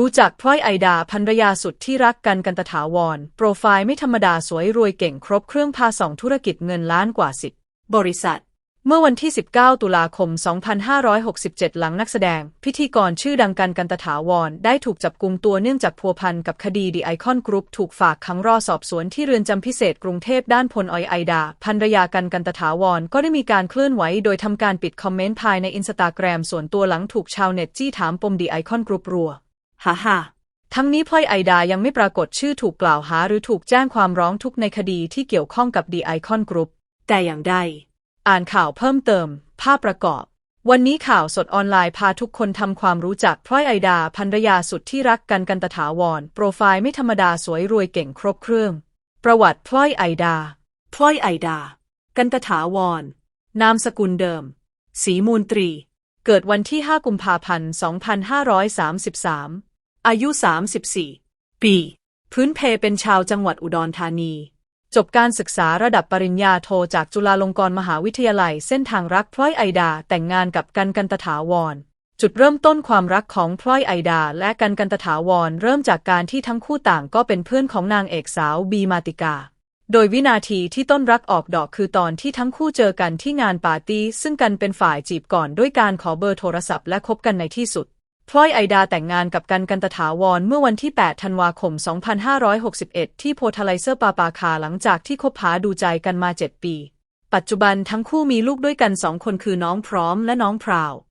รู้จักพลอยไอดาภรรยาสุดที่รักกันกันตถาวร โปรไฟล์ไม่ธรรมดาสวยรวยเก่งครบเครื่องพาสองธุรกิจเงินล้านกว่าสิบบริษัท เมื่อวันที่ 19 ตุลาคม 2567 หลังนักแสดง พิธีกรชื่อดังกันกันตถาวร ได้ถูกจับกุมตัวเนื่องจากพัวพันกับคดีดีไอคอนกรุ๊ปถูกฝากขังรอสอบสวนที่เรือนจำพิเศษกรุงเทพด้านพลออยไอดาภรรยากันกันตถาวรก็ได้มีการเคลื่อนไหวโดยทำการปิดคอมเมนต์ภายในอินสตาแกรมส่วนตัวหลังถูกชาวเน็ตจี้ถามปมดีไอคอนกรุ๊ปรัว ฮ่าฮ่าทั้งนี้พลอยไอดายังไม่ปรากฏชื่อถูกกล่าวหาหรือถูกแจ้งความร้องทุกข์ในคดีที่เกี่ยวข้องกับดีไอคอนกรุ๊ปแต่อย่างใดอ่านข่าวเพิ่มเติม ภาพประกอบ วันนี้ข่าวสดออนไลน์พาทุกคนทำความรู้จักพลอยไอดาภรรยาสุดที่รักกันกันตถาวร โปรไฟล์ไม่ธรรมดาสวยรวยเก่งครบเครื่อง ประวัติพลอยไอดาพลอยไอดา กันตถาวร นามสกุลเดิม สีมูลตรี เกิดวันที่ 5 กุมภาพันธ์ 2533 อายุ 34 ปี พื้นเพเป็นชาวจังหวัดอุดรธานี จบการศึกษาระดับปริญญาโทจากจุฬาลงกรณ์มหาวิทยาลัย เส้นทางรักพลอยไอดา แต่งงานกับกันกันตถาวร จุดเริ่มต้นความรักของพลอยไอดา และกันกันตถาวร เริ่มจากการที่ทั้งคู่ต่างก็เป็นเพื่อนของนางเอกสาวบีมาติกาโดยวินาทีที่ต้นรักออกดอกคือตอนที่ทั้งคู่เจอกันที่งานปาร์ตี้ซึ่งกันเป็นฝ่ายจีบก่อนด้วยการขอเบอร์โทรศัพท์และคบกันในที่สุด พลอยไอดาแต่งงานกับกันกันตถาวรเมื่อวันที่ 8 ธันวาคม 2561 ที่โพทไลเซอร์ปาปาคาหลังจากที่คบหาดูใจกันมา 7 ปี ปัจจุบันทั้งคู่มีลูกด้วยกันสองคนคือน้องพร้อมและน้องพราว